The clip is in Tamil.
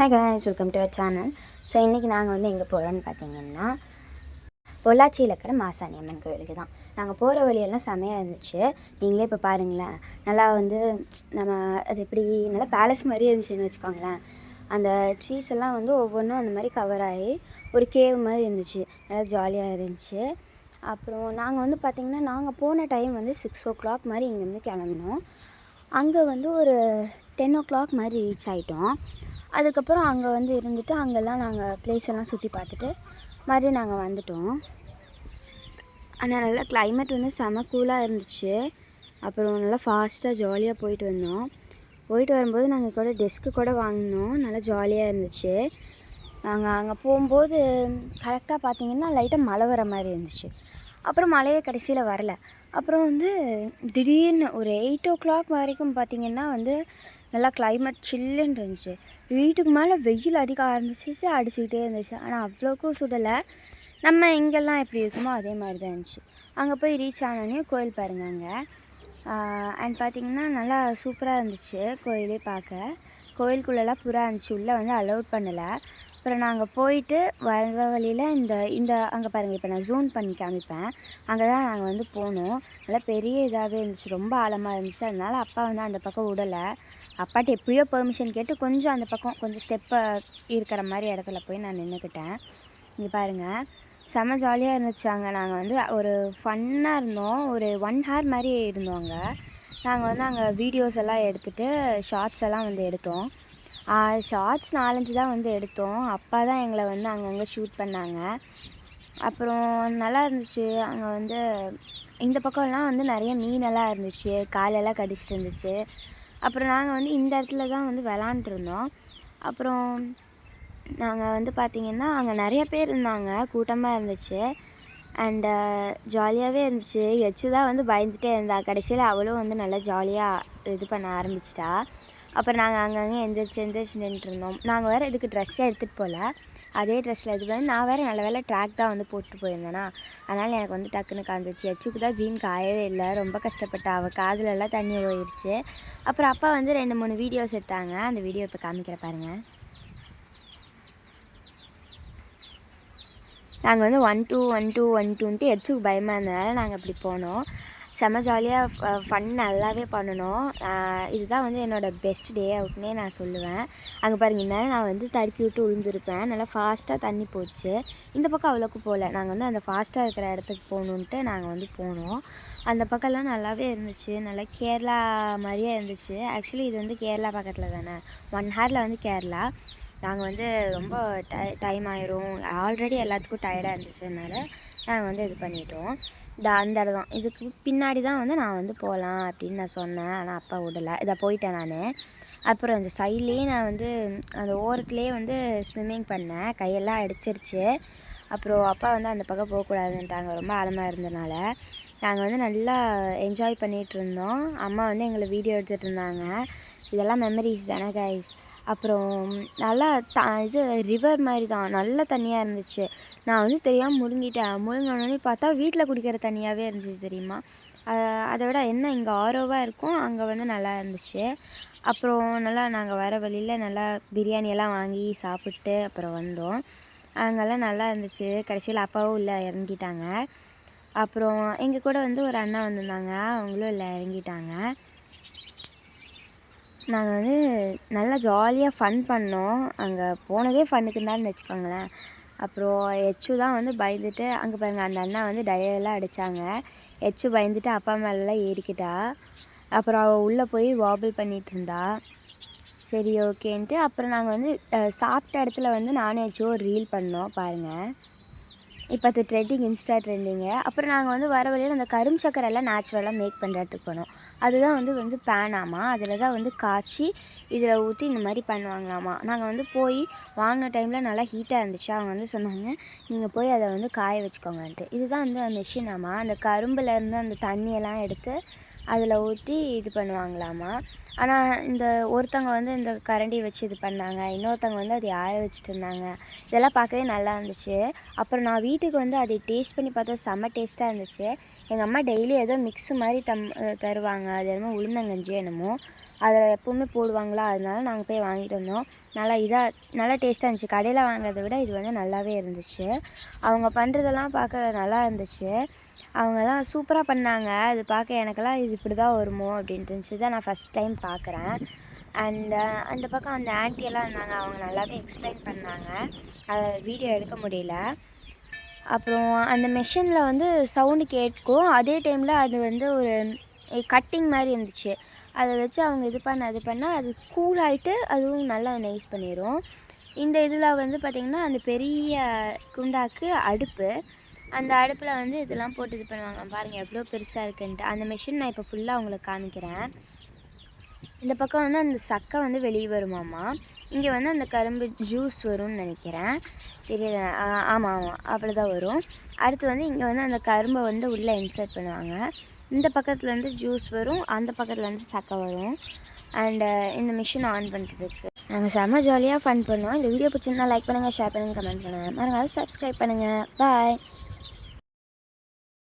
Hi guys welcome to our channel so இன்றைக்கி நாங்கள் வந்து எங்கே போகிறோன்னு பார்த்தீங்கன்னா பொள்ளாச்சியில் இருக்கிற மாசாணி அம்மன் கோயிலுக்கு தான். நாங்கள் போகிற வழியெல்லாம் செமையாக இருந்துச்சு. நீங்களே இப்போ பாருங்களேன். நல்லா வந்து நம்ம அது எப்படி நல்லா பேலஸ் மாதிரி இருந்துச்சுன்னு வச்சுக்கோங்களேன். அந்த ட்ரீஸ் எல்லாம் வந்து ஒவ்வொன்றும் அந்த மாதிரி கவர் ஆகி ஒரு கேவ் மாதிரி இருந்துச்சு. நல்லா ஜாலியாக இருந்துச்சு. அப்புறம் நாங்கள் வந்து பார்த்திங்கன்னா நாங்கள் போன டைம் வந்து சிக்ஸ் ஓ கிளாக் மாதிரி இங்கேருந்து கிளம்பினோம். அங்கே வந்து ஒரு டென் ஓ கிளாக் மாதிரி ரீச் ஆகிட்டோம் அதுக்கப்புறம் அங்கே வந்து இருந்துட்டு அங்கெல்லாம் நாங்கள் ப்ளேஸ் எல்லாம் சுற்றி பார்த்துட்டு மறுபடியும் நாங்கள் வந்துட்டோம். ஆனால் நல்லா கிளைமேட் வந்து செம கூலாக இருந்துச்சு. அப்புறம் நல்லா ஃபாஸ்ட்டாக ஜாலியாக போயிட்டு வந்தோம். போயிட்டு வரும்போது நாங்கள் கூட டெஸ்க்கு கூட வாங்கினோம். நல்லா ஜாலியாக இருந்துச்சு. நாங்கள் அங்கே போகும்போது கரெக்டாக பார்த்தீங்கன்னா லைட்டாக மழை வர மாதிரி இருந்துச்சு. அப்புறம் மழையே கடைசியில் வரல. அப்புறம் வந்து திடீர்னு ஒரு எயிட் ஓ கிளாக் வரைக்கும் பார்த்திங்கன்னா வந்து நல்லா கிளைமேட் சில்லுன்னு இருந்துச்சு. வீட்டுக்கு மேலே வெயில் அடிக்க ஆரம்பிச்சிச்சு அடிச்சுக்கிட்டே இருந்துச்சு. ஆனால் அவ்வளோக்கும் சுடலை. நம்ம எங்கெல்லாம் எப்படி இருக்குமோ அதே மாதிரி தான் இருந்துச்சு. அங்கே போய் ரீச் ஆனோடனே கோயில் பாருங்க அங்கே. அண்ட் பார்த்தீங்கன்னா நல்லா சூப்பராக இருந்துச்சு கோயிலே பார்க்க. கோயிலுக்குள்ளெல்லாம் புறா இருந்துச்சு. உள்ளே வந்து அலோட் பண்ணலை. அப்புறம் நாங்கள் போயிட்டு வர வழியில் இந்த இந்த அங்கே பாருங்கள் இப்போ நான் ஜூம் பண்ணி காமிப்பேன். அங்கே தான் நாங்கள் வந்து போனோம். நல்லா பெரிய இதாகவே இருந்துச்சு. ரொம்ப ஆழமாக இருந்துச்சு. அதனால அப்பா வந்து அந்த பக்கம் விடலை. அப்பாட்ட எப்படியோ பெர்மிஷன் கேட்டு கொஞ்சம் அந்த பக்கம் கொஞ்சம் ஸ்டெப்பை இருக்கிற மாதிரி இடத்துல போய் நான் நின்றுக்கிட்டேன் இங்கே பாருங்கள் செம ஜாலியாக இருந்துச்சு அங்கே. நாங்கள் வந்து ஒரு ஃபன்னாக இருந்தோம். ஒரு ஒன் ஹவர் மாதிரி இருந்தோம் அங்கே. நாங்கள் வந்து அங்கே வீடியோஸ் எல்லாம் எடுத்துகிட்டு ஷார்ட்ஸ் எல்லாம் வந்து எடுத்தோம். ஷார்ட்ஸ் நாலஞ்சு தான் வந்து எடுத்தோம். அப்பா தான் எங்களை வந்து அங்கங்கே ஷூட் பண்ணாங்க. அப்புறம் நல்லா இருந்துச்சு. அங்கே வந்து இந்த பக்கம்லாம் வந்து நிறைய மீனெல்லாம் இருந்துச்சு. காலெல்லாம் கடிச்சிட்டு இருந்துச்சு. அப்புறம் நாங்கள் வந்து இந்த இடத்துல தான் வந்து விளாண்டுருந்தோம் அப்புறம் நாங்கள் வந்து பார்த்திங்கன்னா அங்கே நிறைய பேர் இருந்தாங்க. கூட்டமாக இருந்துச்சு. அண்டு ஜாலியாகவே இருந்துச்சு. எச்சு தான் வந்து பயந்துகிட்டே இருந்தா. கடைசியில் அவளும் வந்து நல்லா ஜாலியாக இது பண்ண ஆரம்பிச்சிட்டா. அப்புறம் நாங்கள் அங்கங்கே எந்திரிச்சு எந்திரிச்சு நின்றுருந்தோம் இருந்தோம் நாங்கள் வேறு இதுக்கு ட்ரெஸ்ஸே எடுத்துகிட்டு போகல அதே ட்ரெஸ்ஸில் இது பண்ணி நான் வேறு நல்ல வேலை ட்ராக் தான் வந்து போட்டு போயிருந்தேனா. அதனால் எனக்கு வந்து டக்குன்னு காந்துச்சு எச்சுக்கு தான் ஜீன் காயவே இல்லை. ரொம்ப கஷ்டப்பட்டா. அவள் காதுலலாம் தண்ணி போயிடுச்சு அப்புறம் அப்பா வந்து ரெண்டு மூணு வீடியோஸ் எடுத்தாங்க. அந்த வீடியோ இப்போ காமிக்கிற பாருங்கள் நாங்கள் வந்து one two one two one டூன்ட்டு எச்சுக்கு பயமாக இருந்ததுனால நாங்கள் அப்படி போனோம். செம்ம ஜாலியாக ஃபன் நல்லாவே பண்ணினோம் இதுதான் வந்து என்னோடய பெஸ்ட் டே அவுட்னே நான் சொல்லுவேன். அங்கே பாருங்க இந்நேரம் நான் வந்து தடுக்கி விட்டு விழுந்திருப்பேன் நல்லா ஃபாஸ்ட்டாக தண்ணி போச்சு. இந்த பக்கம் அவ்வளோக்கு போகல. நாங்கள் வந்து அந்த ஃபாஸ்ட்டாக இருக்கிற இடத்துக்கு போகணுன்ட்டு நாங்கள் வந்து போனோம். அந்த பக்கம்லாம் நல்லாவே இருந்துச்சு. நல்லா கேரளா மாதிரியே இருந்துச்சு. ஆக்சுவலி இது வந்து கேரளா பக்கத்தில் தானே? ஒன் ஹாரில் வந்து கேரளா. நாங்கள் வந்து ரொம்ப டை டைம் ஆயிரும். ஆல்ரெடி எல்லாத்துக்கும் டயர்டாக இருந்துச்சுனால நாங்கள் வந்து இது பண்ணிட்டோம். இந்த அந்த இடம் தான். இதுக்கு பின்னாடி தான் வந்து நான் வந்து போகலாம் அப்படின்னு நான் சொன்னேன். ஆனால் அப்பா விடலை. இதை போயிட்டேன் நான். அப்புறம் இந்த சைட்லேயே நான் வந்து அந்த ஓரத்துலேயே வந்து ஸ்விம்மிங் பண்ணேன். கையெல்லாம் அடிச்சிருச்சு. அப்புறம் அப்பா வந்து அந்த பக்கம் போகக்கூடாதுன்ட்டாங்க. ரொம்ப ஆழமாக இருந்தனால நாங்கள் வந்து நல்லா என்ஜாய் பண்ணிகிட்டு இருந்தோம். அம்மா வந்து எங்களை வீடியோ எடுத்துகிட்டு இருந்தாங்க. இதெல்லாம் மெமரிஸ் தானே கைஸ் அப்புறம் நல்லா த இது ரிவர் மாதிரி தான் நல்ல தண்ணியாக இருந்துச்சு. நான் வந்து தெரியாமல் முழுங்கிட்டேன். முழுங்கினோடனே பார்த்தா வீட்டில் குடிக்கிற தண்ணியாகவே இருந்துச்சு தெரியுமா? அதை விட என்ன இங்கே ஆரோவாக இருக்கும். அங்கே வந்து நல்லா இருந்துச்சு. அப்புறம் நல்லா நாங்கள் வர வழியில் நல்லா பிரியாணியெல்லாம் வாங்கி சாப்பிட்டு அப்புறம் வந்தோம். அங்கெல்லாம் நல்லா இருந்துச்சு. கடைசியில் அப்பாவும் உள்ளே இறங்கிட்டாங்க. அப்புறம் எங்கள் கூட வந்து ஒரு அண்ணா வந்திருந்தாங்க. அவங்களும் இல்லை இறங்கிட்டாங்க. நாங்கள் வந்து நல்லா ஜாலியாக ஃபன் பண்ணோம். அங்கே போனதே ஃபன்னுக்குன்னு தான் வச்சுக்கோங்களேன். அப்புறம் எச்சு தான் வந்து பயந்துட்டு அங்கே பாருங்கள் அந்த அண்ணா வந்து டயெல்லாம் அடித்தாங்க எச்சு பயந்துட்டு அப்பா மேலெலாம் ஏறிக்கிட்டா. அப்புறம் அவள் உள்ளே போய் வாபிள் பண்ணிகிட்டு இருந்தா. சரி ஓகேன்ட்டு அப்புறம் நாங்கள் வந்து சாப்பிட்ட இடத்துல வந்து நானும் எச்சும் ஒரு ரீல் பண்ணோம் பாருங்கள் இப்போ அது ட்ரெண்டிங் இன்ஸ்டா ட்ரெண்டிங்கு அப்புறம் நாங்கள் வந்து வர வழியில் அந்த கரும் சக்கரை எல்லாம் நேச்சுரலாக மேக் பண்ணுற இடத்துக்கு போனோம். அதுதான் வந்து வந்து பேனாமா அதில் தான் வந்து காய்ச்சி இதில் ஊற்றி இந்த மாதிரி பண்ணுவாங்களாமா. நாங்கள் வந்து போய் வாங்கின டைமில் நல்லா ஹீட்டாக இருந்துச்சு. அவங்க வந்து சொன்னாங்க நீங்கள் போய் அதை வந்து காய வச்சுக்கோங்கன்ட்டு. இதுதான் வந்து அந்த மிஷினாமா அந்த கரும்புலேருந்து அந்த தண்ணியெல்லாம் எடுத்து அதில் ஊற்றி இது பண்ணுவாங்களாமா? ஆனால் இந்த ஒருத்தவங்க வந்து இந்த கரண்டி வச்சு இது பண்ணாங்க. இன்னொருத்தவங்க வந்து அதை ஆற வச்சுட்டு இருந்தாங்க. இதெல்லாம் பார்க்கவே நல்லா இருந்துச்சு. அப்புறம் நான் வீட்டுக்கு வந்து அதை டேஸ்ட் பண்ணி பார்த்தா செம்ம டேஸ்ட்டாக இருந்துச்சு. எங்கள் அம்மா டெய்லி ஏதோ மிக்ஸ் மாதிரி தம் தருவாங்க. அது என்னமோ உளுந்தங்கஞ்சி என்னமோ. அதில் எப்போவுமே போடுவாங்களா? அதனால நாங்கள் போய் வாங்கிட்டு வந்தோம். நல்லா இதாக நல்லா டேஸ்ட்டாக இருந்துச்சு. கடையில் வாங்குறத விட இது வந்து நல்லாவே இருந்துச்சு. அவங்க பண்ணுறதெல்லாம் பார்க்க நல்லா இருந்துச்சு. அவங்கெல்லாம் சூப்பராக பண்ணாங்க. அது பார்க்க எனக்கெல்லாம் இது இப்படி தான் வருமோ அப்படின்ட்டு இருந்துச்சு தான் நான் ஃபஸ்ட் டைம் பார்க்குறேன். அண்ட் uh, அந்த பக்கம் அந்த ஆன்ட்டி எல்லாம் இருந்தாங்க. அவங்க நல்லாவே எக்ஸ்பிளைன் பண்ணாங்க. அதை வீடியோ எடுக்க முடியல. அப்புறம் அந்த மெஷினில் வந்து சவுண்டு கேட்கும். அதே டைமில் அது வந்து ஒரு கட்டிங் மாதிரி இருந்துச்சு. அதை வச்சு அவங்க இது பண்ண அது பண்ணால் அது கூல் ஆகிட்டு அதுவும் நல்லா நைஸ் பண்ணிடும் இந்த இதில் வந்து பார்த்திங்கன்னா அந்த பெரிய குண்டாக்கு அடுப்பு. அந்த அடுப்பில் வந்து இதெல்லாம் போட்டு இது பண்ணுவாங்க. பாருங்கள் எவ்வளோ பெருசாக இருக்குன்ட்டு. அந்த மிஷின் நான் இப்போ ஃபுல்லாக உங்களுக்கு காமிக்கிறேன். இந்த பக்கம் வந்து அந்த சக்கை வந்து வெளியே வருமாமா இங்கே வந்து அந்த கரும்பு ஜூஸ் வரும்னு நினைக்கிறேன். தெரியல. ஆ- ஆமாம் ஆமாம் அப்படி தான் வரும். அடுத்து வந்து இங்கே வந்து அந்த கரும்பை வந்து உள்ளே இன்சர்ட் பண்ணுவாங்க. இந்த பக்கத்துலேருந்து ஜூஸ் வரும். அந்த பக்கத்துலேருந்து சக்கை வரும். அண்டு இந்த மிஷின் ஆன் பண்ணுறதுக்கு நாங்கள் செம்ம ஜாலியாக ஃபன் பண்ணோம் இந்த வீடியோ பிடிச்சிருந்தா லைக் பண்ணுங்கள் ஷேர் பண்ணுங்கள் கமெண்ட் பண்ணுங்கள் மறக்காம சப்ஸ்கிரைப் பண்ணுங்கள் பாய்